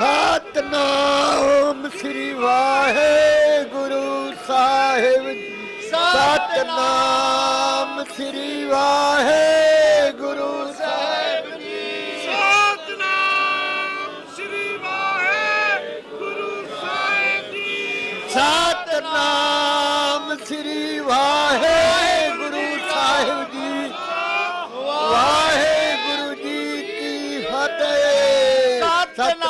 Satnam Sri Waheguru Sahib Satnam Sri Waheguru Sahib Satnam Sri Waheguru Sahib ji. Satnam Sri Waheguru Sahib ji. Waheguru ji Ki Fateh. Satnam